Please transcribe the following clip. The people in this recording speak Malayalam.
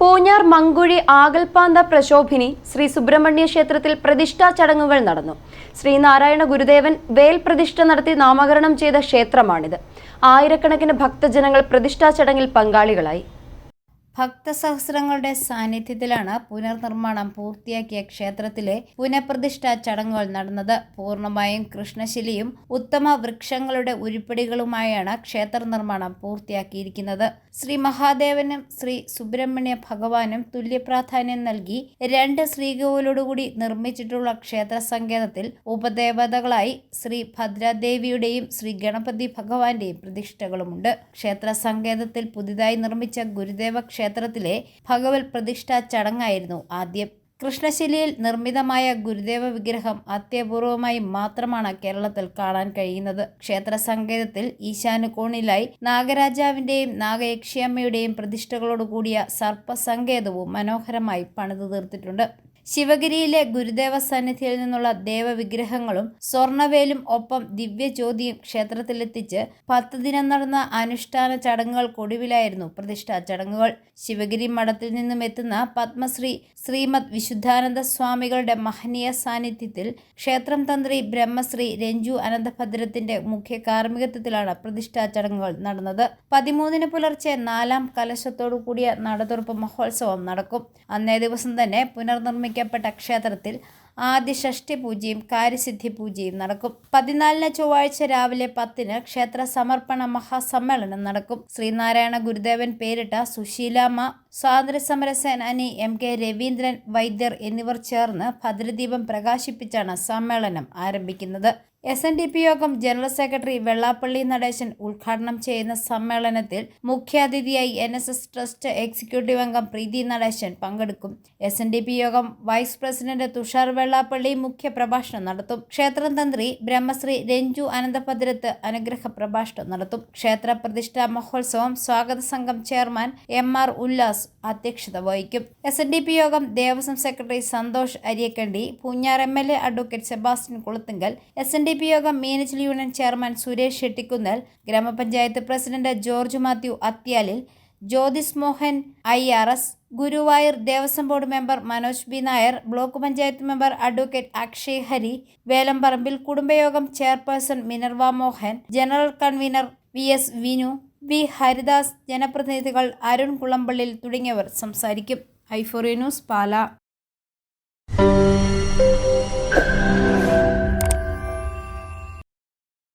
പൂഞ്ഞാർ മങ്കുഴി ആകൽപാന്ത പ്രശോഭിനി ശ്രീ സുബ്രഹ്മണ്യ ക്ഷേത്രത്തിൽ പ്രതിഷ്ഠാ ചടങ്ങുകൾ നടന്നു. ശ്രീനാരായണ ഗുരുദേവൻ വേൽ പ്രതിഷ്ഠ നടത്തി നാമകരണം ചെയ്ത ക്ഷേത്രമാണിത്. ആയിരക്കണക്കിന് ഭക്തജനങ്ങൾ പ്രതിഷ്ഠാ ചടങ്ങിൽ പങ്കാളികളായി. ഭക്തസഹസ്രങ്ങളുടെ സാന്നിധ്യത്തിലാണ് പുനർനിർമ്മാണം പൂർത്തിയാക്കിയ ക്ഷേത്രത്തിലെ പുനഃപ്രതിഷ്ഠാ ചടങ്ങുകൾ നടന്നത്. പൂർണമായും കൃഷ്ണശിലയും ഉത്തമ വൃക്ഷങ്ങളുടെ ഉരുപ്പടികളുമായാണ് ക്ഷേത്ര നിർമ്മാണം പൂർത്തിയാക്കിയിരിക്കുന്നത്. ശ്രീ മഹാദേവനും ശ്രീ സുബ്രഹ്മണ്യ ഭഗവാനും തുല്യപ്രാധാന്യം നൽകി രണ്ട് ശ്രീകോവിലോടുകൂടി നിർമ്മിച്ചിട്ടുള്ള ക്ഷേത്ര സങ്കേതത്തിൽ ഉപദേവതകളായി ശ്രീ ഭദ്രാദേവിയുടെയും ശ്രീ ഗണപതി ഭഗവാന്റെയും പ്രതിഷ്ഠകളുമുണ്ട്. ക്ഷേത്ര സങ്കേതത്തിൽ പുതിയതായി നിർമ്മിച്ച ഗുരുദേവ ക്ഷേത്രത്തിലെ ഭഗവത് പ്രതിഷ്ഠാ ചടങ്ങായിരുന്നു ആദ്യം. കൃഷ്ണശിലയിൽ നിർമ്മിതമായ ഗുരുദേവ വിഗ്രഹം അത്യപൂർവമായി മാത്രമാണ് കേരളത്തിൽ കാണാൻ കഴിയുന്നത്. ക്ഷേത്ര സങ്കേതത്തിൽ ഈശാനുകോണിലായി നാഗരാജാവിന്റെയും നാഗയക്ഷിയമ്മയുടെയും പ്രതിഷ്ഠകളോടുകൂടിയ സർപ്പസങ്കേതവും മനോഹരമായി പണിതു തീർത്തിട്ടുണ്ട് ശിവഗിരിയിലെ ഗുരുദേവ സന്നിധിയിൽ നിന്നുള്ള ദേവവിഗ്രഹങ്ങളും സ്വർണവേലും ഒപ്പം ദിവ്യജ്യോതിയും ക്ഷേത്രത്തിലെത്തിച്ച് പത്ത് ദിനം നടന്ന അനുഷ്ഠാന ചടങ്ങുകൾക്കൊടുവിലായിരുന്നു പ്രതിഷ്ഠാ ചടങ്ങുകൾ. ശിവഗിരി മഠത്തിൽ നിന്നും എത്തുന്ന പത്മശ്രീ ശ്രീമദ് വിശുദ്ധാനന്ദ സ്വാമികളുടെ മഹനീയ സാന്നിധ്യത്തിൽ ക്ഷേത്രം തന്ത്രി ബ്രഹ്മശ്രീ രഞ്ജു അനന്തഭദ്രത്തിന്റെ മുഖ്യ കാർമ്മികത്വത്തിലാണ് പ്രതിഷ്ഠാ ചടങ്ങുകൾ നടന്നത്. പതിമൂന്നിന് പുലർച്ചെ നാലാം കലശത്തോടു കൂടിയ നടതുറപ്പ് മഹോത്സവം നടക്കും. അന്നേ ദിവസം തന്നെ പുനർനിർമ്മിക്കപ്പെട്ട ക്ഷേത്രത്തിൽ ആദ്യ ഷഷ്ടി പൂജയും കാര്യസിദ്ധി പൂജയും നടക്കും. പതിനാലിന് ചൊവ്വാഴ്ച രാവിലെ പത്തിന് ക്ഷേത്ര സമർപ്പണ മഹാസമ്മേളനം നടക്കും. ശ്രീനാരായണ ഗുരുദേവൻ പേരിട്ട സുശീലാമ്മ സ്വാതന്ത്ര്യസമര സേനാനി എം കെ രവീന്ദ്രൻ വൈദ്യർ എന്നിവർ ചേർന്ന് ഭദ്രദീപം പ്രകാശിപ്പിച്ചാണ് സമ്മേളനം ആരംഭിക്കുന്നത്. എസ് എൻ ഡി പി യോഗം ജനറൽ സെക്രട്ടറി വെള്ളാപ്പള്ളി നടേശൻ ഉദ്ഘാടനം ചെയ്യുന്ന സമ്മേളനത്തിൽ മുഖ്യാതിഥിയായി N S S trust executive അംഗം പ്രീതി നടേശൻ പങ്കെടുക്കും. എസ് എൻ ഡി പി യോഗം വൈസ് പ്രസിഡന്റ് തുഷാർ വെള്ളാപ്പള്ളി മുഖ്യ പ്രഭാഷണം നടത്തും. ക്ഷേത്രതന്ത്രി ബ്രഹ്മശ്രീ രഞ്ജു അനന്തഭദ്രത്ത് അനുഗ്രഹ പ്രഭാഷണം നടത്തും. ക്ഷേത്ര പ്രതിഷ്ഠാ മഹോത്സവം സ്വാഗത സംഘം ചെയർമാൻ എം ആർ ഉല്ലാസ് അധ്യക്ഷത വഹിക്കും. S N D P Yogam Devaswom secretary Santhosh Ariyakkandi Poonjar M L A advocate Sebastian Kulathunkal S N D P Yogam Meenachil union chairman Suresh Shettikkunnal gramapanchayat president George Mathew Athyalil Jyothis Mohan I R S Guruvayur Devaswom board member Manoj B Nair block panchayat member advocate Akshay Hari Velamparambil കുടുംബയോഗം chairperson Minerva Mohan general convener V S Vinu V Haridas ജനപ്രതിനിധികൾ അരുൺ കുളമ്പള്ളിൽ തുടങ്ങിയവർ സംസാരിക്കും. ഐഫോറി ന്യൂസ് പാല.